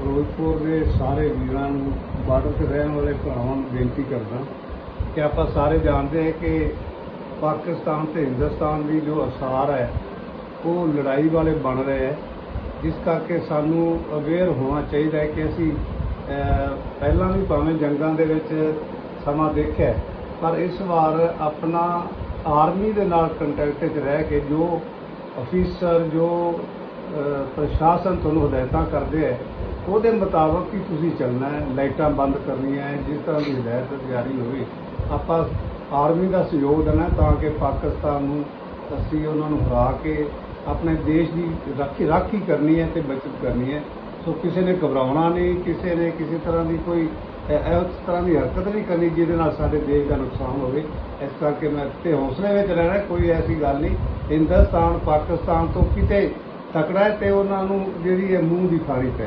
ਫਿਰੋਜ਼ਪੁਰ ਦੇ ਸਾਰੇ ਵੀਰਾਂ ਨੂੰ ਬਾਰਡਰ ਤੇ ਰਹਿਣ ਵਾਲੇ ਭਰਾਵਾਂ ਨੂੰ ਬੇਨਤੀ ਕਰਦਾ ਕਿ ਆਪਾਂ ਸਾਰੇ ਜਾਣਦੇ ਹਾਂ ਕਿ ਪਾਕਿਸਤਾਨ ਤੇ ਹਿੰਦੁਸਤਾਨ ਦੀ ਜੋ ਅਸਾਰ ਹੈ, ਉਹ ਲੜਾਈ ਵਾਲੇ ਬਣ ਰਹੇ ਹੈ। ਜਿਸ ਕਰਕੇ ਸਾਨੂੰ ਅਵੇਅਰ ਹੋਣਾ ਚਾਹੀਦਾ ਹੈ ਕਿ ਅਸੀਂ ਪਹਿਲਾਂ ਵੀ ਭਾਵੇਂ ਜੰਗਾਂ ਦੇ ਵਿੱਚ ਸਮਾਂ ਦੇਖਿਆ ਪਰ ਇਸ ਵਾਰ ਆਪਣਾ ਆਰਮੀ ਦੇ ਨਾਲ ਕੰਟੈਕਟ 'ਚ ਰਹਿ ਕੇ ਜੋ ਅਫੀਸਰ ਜੋ ਪ੍ਰਸ਼ਾਸਨ ਤੁਹਾਨੂੰ ਹਦਾਇਤਾਂ ਕਰਦੇ ਹੈ ਉਹਦੇ ਮੁਤਾਬਕ ਹੀ ਤੁਸੀਂ ਚੱਲਣਾ ਹੈ, ਲਾਈਟਾਂ ਬੰਦ ਕਰਨੀਆਂ ਹੈ, ਜਿਸ ਤਰ੍ਹਾਂ ਦੀ ਹਦਾਇਤ ਜਾਰੀ ਹੋਵੇ। ਆਪਾਂ ਆਰਮੀ ਦਾ ਸਹਿਯੋਗ ਦੇਣਾ ਤਾਂ ਕਿ ਪਾਕਿਸਤਾਨ ਨੂੰ, ਅਸੀਂ ਉਹਨਾਂ ਨੂੰ ਹਰਾ ਕੇ ਆਪਣੇ ਦੇਸ਼ ਦੀ ਰਾਖੀ ਰਾਖੀ ਕਰਨੀ ਹੈ ਤੇ ਬਚਤ ਕਰਨੀ ਹੈ। ਸੋ ਕਿਸੇ ਨੇ ਘਬਰਾਉਣਾ ਨਹੀਂ, ਕਿਸੇ ਨੇ ਕਿਸੇ ਤਰ੍ਹਾਂ ਦੀ ਕੋਈ ਇਹ- ਤਰ੍ਹਾਂ ਦੀ ਹਰਕਤ ਨਹੀਂ ਕਰਨੀ ਜਿਹਦੇ ਨਾਲ ਸਾਡੇ ਦੇਸ਼ ਦਾ ਨੁਕਸਾਨ ਹੋਵੇ। ਇਸ ਕਰਕੇ ਮੈਂ ਤੇ ਹੌਸਲੇ ਵਿੱਚ ਰਹਿਣਾ ਕੋਈ ਐਸੀ ਗੱਲ ਨਹੀਂ। ਹਿੰਦੁਸਤਾਨ, ਪਾਕਿਸਤਾਨ ਤੋਂ ਕਿਤੇ ਤਕੜਾ ਹੈ ਤੇ ਉਹਨਾਂ ਨੂੰ ਜਿਹੜੀ ਹੈ ਮੂੰਹ ਦੀ ਖਾਣੀ ਪੈ